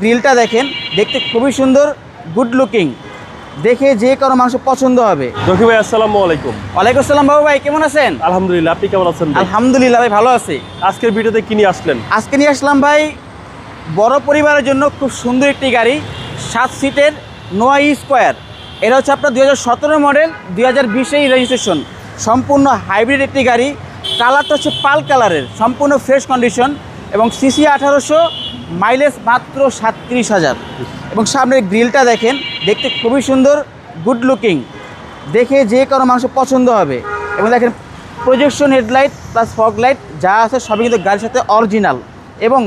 গ্রিলটা দেখেন দেখতে খুবই সুন্দর গুড লুকিং দেখে যে কারও মানুষ পছন্দ হবে। জকি ভাই আসসালামু আলাইকুম। ওয়ালাইকুম আসসালাম বাবু ভাই কেমন আছেন? আলহামদুলিল্লাহ আপনি কেমন আছেন আলহামদুলিল্লাহ ভাই ভালো আছি। আজকের ভিডিওতে কি নিয়ে আসলেন? আজকে নিয়ে আসলাম ভাই বড় পরিবারের জন্য খুব সুন্দর একটি গাড়ি সাত সিটের নোয়া স্কোয়ার। এটা হচ্ছে আপনার দুই হাজার সতেরো মডেল দুই হাজার বিশেই রেজিস্ট্রেশন সম্পূর্ণ হাইব্রিড একটি গাড়ি কালারটা হচ্ছে পাল কালারের সম্পূর্ণ ফ্রেশ কন্ডিশন এবং সিসি আঠারোশো মাইলেজ মাত্র সাতত্রিশ হাজার। এবং সামনের গ্রিলটা দেখেন দেখতে খুবই সুন্দর গুড লুকিং দেখে যে কারও মানুষের পছন্দ হবে। এবং দেখেন projection headlight plus fog light যা আছে সবই কিন্তু গাড়ির সাথে অরিজিনাল এবং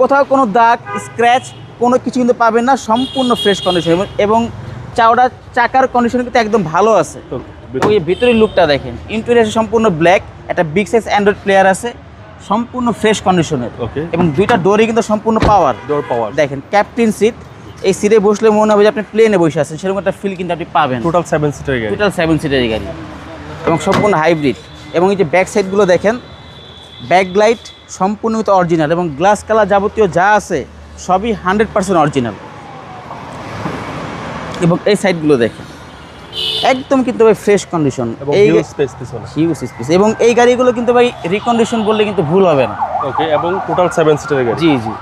কোথাও কোনো দাগ স্ক্র্যাচ কোনো কিছু কিন্তু পাবেন না সম্পূর্ণ ফ্রেশ কন্ডিশন এবং চাওড়া চাকার কন্ডিশন কিন্তু একদম ভালো আছে। ওই ভিতরের লুকটা দেখেন ইন্টেরিয়ার সম্পূর্ণ ব্ল্যাক একটা বিগ সাইজ অ্যান্ড্রয়েড প্লেয়ার আছে। সম্পূর্ণ ফ্রেশ কন্ডিশনের. এবং দুইটা ডোরই কিন্তু সম্পূর্ণ পাওয়ার ডোর পাওয়ার দেখেন ক্যাপ্টেন সিট এই সিটে বসলে মনে হবে যে আপনি প্লেনে বসে আছেন সেরকম একটা ফিল কিন্তু আপনি পাবেন। টোটাল সেভেন সিটার গাড়ি। টোটাল সেভেন সিটারের গাড়ি। এবং সম্পূর্ণ হাইব্রিড এবং এই যে ব্যাক সাইডগুলো দেখেন ব্যাক লাইট সম্পূর্ণ অরিজিনাল এবং গ্লাস কালার যাবতীয় যা আছে সবই হান্ড্রেড পার্সেন্ট অরিজিনাল এবং এই সাইডগুলো দেখেন। একদম কিন্তু ভাই ফ্রেশ কন্ডিশন এবং এই হিউজ স্পেস এবং এই গাড়িগুলো কিন্তু ভাই রিকন্ডিশন বললে কিন্তু ভুল হবে না। ওকে এবং টোটাল সেভেন সিটার গাড়ি। জি জি।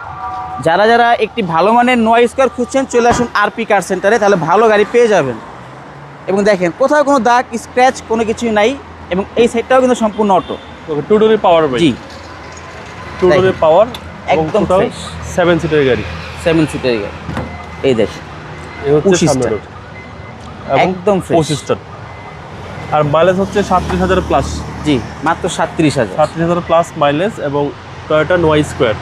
যারা যারা একটি ভালো মানের নয় স্কোয়ার খুঁজছেন চলে আসুন আরপি কার সেন্টারে তাহলে ভালো গাড়ি পেয়ে যাবেন। এবং দেখেন কোথাও কোনো দাগ স্ক্র্যাচ কোনো কিছুই নাই এবং এই সাইডটাও কিন্তু সম্পূর্ণ অটো ওকে টু ডোরের পাওয়ার জি। টু ডোরের পাওয়ার একদম। সেভেন সিটার গাড়ি। সেভেন সিটের গাড়ি। এই দেখ এই হচ্ছে। সামনের একদম fresh। পঁচিশটা আর মাইলেজ হচ্ছে সাতত্রিশ হাজার প্লাস জি মাত্র সাতত্রিশ হাজার। সাতত্রিশ হাজার প্লাস মাইলেজ এবং টয়োটা নোয়াই স্কোয়ার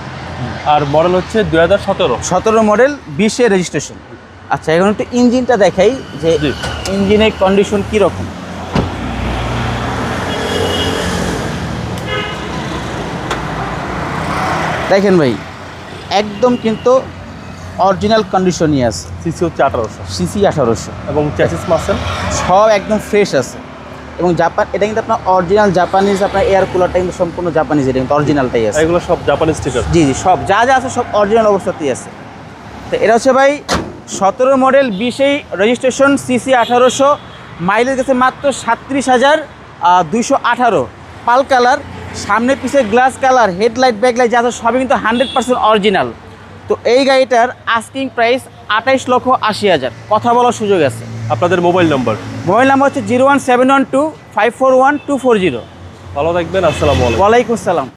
আর মডেল হচ্ছে দুই হাজার সতেরো। সতেরো মডেল বিশে রেজিস্ট্রেশন আচ্ছা এখন একটু ইঞ্জিনটা দেখাই যে ইঞ্জিনের কন্ডিশন কীরকম। দেখেন ভাই একদম কিন্তু অরিজিনাল কন্ডিশনই আছে। সিসি হচ্ছে আঠারোশো। সিসি আঠারোশো। এবং চ্যাসিস মাসেল সব একদম ফ্রেশ আছে। এবং জাপান এটা কিন্তু আপনার অরিজিনাল জাপানিজ আপনার এয়ার কুলারটা কিন্তু সম্পূর্ণ জাপানিজ এটা কিন্তু অরিজিনালটাই আছে। এগুলো সব জাপানি স্টিকার জি জি সব যা যা আছে সব অরিজিনাল অবস্থাতেই আছে। তো এটা হচ্ছে ভাই সতেরো মডেল বিশেই রেজিস্ট্রেশন সিসি আঠারোশো মাইলেজ গেছে মাত্র সাতত্রিশ হাজার দুইশো আঠারো। পাল কালার সামনে পিছে গ্লাস কালার হেডলাইট ব্যাকলাইট যা আছে সবই কিন্তু হান্ড্রেড পার্সেন্ট অরিজিনাল তো এই গাড়িটার আস্কিং প্রাইস আঠাইশ লক্ষ আশি হাজার। কথা বলার সুযোগ আছে। আপনাদের মোবাইল নম্বর মোবাইল নাম্বার হচ্ছে zero one seven one two five four one two four zero. ভালো থাকবেন আসসালামু আলাইকুম। ওয়ালাইকুম আসসালাম।